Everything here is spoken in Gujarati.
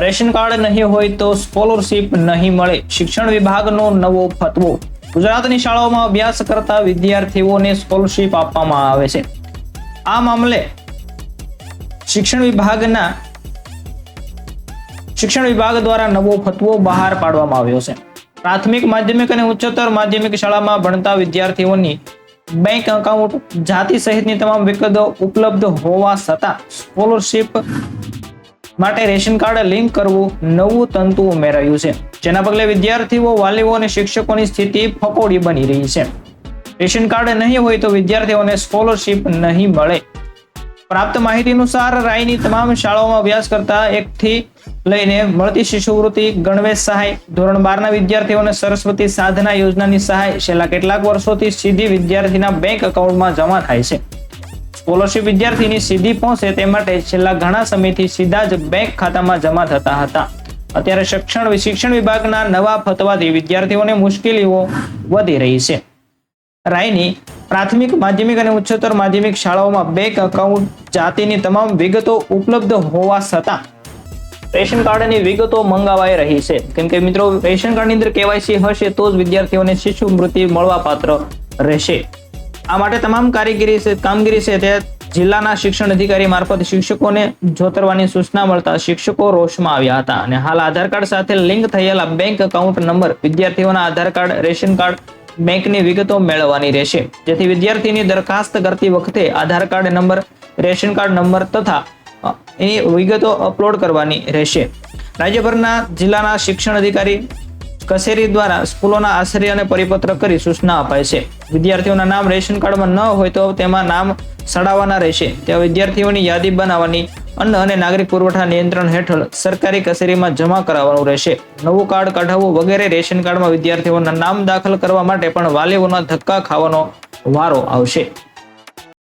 રેશન કાર્ડ નહીં હોય તો સ્કોલરશીપ નહીં મળે. શિક્ષણ વિભાગનો નવો ફતવો. ગુજરાતની શાળાઓમાં અભ્યાસ કરતા વિદ્યાર્થીઓને સ્કોલરશીપ આપવામાં આવે છે. આ મામલે શિક્ષણ વિભાગના શિક્ષણ વિભાગ દ્વારા નવો ફતવો બહાર પાડવામાં આવ્યો છે. પ્રાથમિક, માધ્યમિક અને ઉચ્ચતર માધ્યમિક શાળામાં ભણતા વિદ્યાર્થીઓની બેંક એકાઉન્ટ જાતિ સહિતની તમામ વિગતો ઉપલબ્ધ હોવા છતાં સ્કોલરશીપ માટે રેશન કાર્ડ લિંક કરવું નવું તંતુ ઉમેરાયું છે. જેના પગલે વિદ્યાર્થીઓ, વાલીઓ અને શિક્ષકોની સ્થિતિ ફકોડી બની રહી છે. રેશન કાર્ડ નહીં હોય તો વિદ્યાર્થીઓને સ્કોલરશીપ નહીં મળે. પ્રાપ્ત માહિતી અનુસાર રાયની તમામ શાળાઓમાં અભ્યાસ કરતા એકથી લઈને મળતી શિષ્યવૃત્તિ, ગણવેશ સહાય, ધોરણ બારના વિદ્યાર્થીઓને સરસ્વતી સાધના યોજનાની સહાય છેલ્લા કેટલાક વર્ષોથી સીધી વિદ્યાર્થીના બેંક એકાઉન્ટમાં જમા થાય છે. સ્કોલરશીપ વિદ્યાર્થીની સીધી પહોંચે તે માટે છેલ્લા ઘણા સમયથી સીધા જ બેંક ખાતામાં જમા થતા હતા. અત્યારે શિક્ષણ શિક્ષણ વિભાગના નવા ફતવાથી વિદ્યાર્થીઓને મુશ્કેલીઓ વધી રહી છે. રાયની પ્રાથમિક, માધ્યમિક અને ઉચ્ચતર માધ્યમિક શાળાઓમાં બેંક એકાઉન્ટ જાતિની તમામ વિગતો ઉપલબ્ધ હોવા છતાં રેશન કાર્ડની વિગતો મંગાવાઈ રહી છે. કેમ કે મિત્રો, રેશન કાર્ડની અંદર કેવાયસી હશે તો જ વિદ્યાર્થીઓને શિષ્યવૃત્તિ મળવા પાત્ર રહેશે. આ માટે તમામ કારીગીરી છે, કામગીરી છે તે જિલ્લાના શિક્ષણ અધિકારી મારફત શિક્ષકોને જોતરવાની સૂચના મળતા શિક્ષકો રોષમાં આવ્યા હતા. અને હાલ આધાર કાર્ડ સાથે લિંક થયેલા બેંક એકાઉન્ટ નંબર વિદ્યાર્થીઓના આધાર કાર્ડ, રેશન કાર્ડ, બેંકની વિગતો મેળવવાની રહેશે. જેથી વિદ્યાર્થીની દરખાસ્ત કરતી વખતે Aadhaar card number ration card number તથા એ વિગતો અપલોડ કરવાની રહેશે. રાજ્યભરના જિલ્લાના શિક્ષણ અધિકારી કચેરી દ્વારા સ્કૂલોના આશ્રય અને પરિપત્ર કરી સૂચના અપાય છે. વિદ્યાર્થીઓના નામ રેશન કાર્ડમાં ન હોય તો તેમાં નામ સડાવવાના રહેશે. ત્યાં વિદ્યાર્થીઓની યાદી બનાવવાની અન્ન અને નાગરિક પુરવઠા નિયંત્રણ હેઠળ સરકારી કચેરીમાં જમા કરાવવાનું રહેશે. નવું કાર્ડ કઢાવવું વગેરે રેશન કાર્ડમાં વિદ્યાર્થીઓના નામ દાખલ કરવા માટે પણ વાલીઓના ધક્કા ખાવાનો વારો આવશે.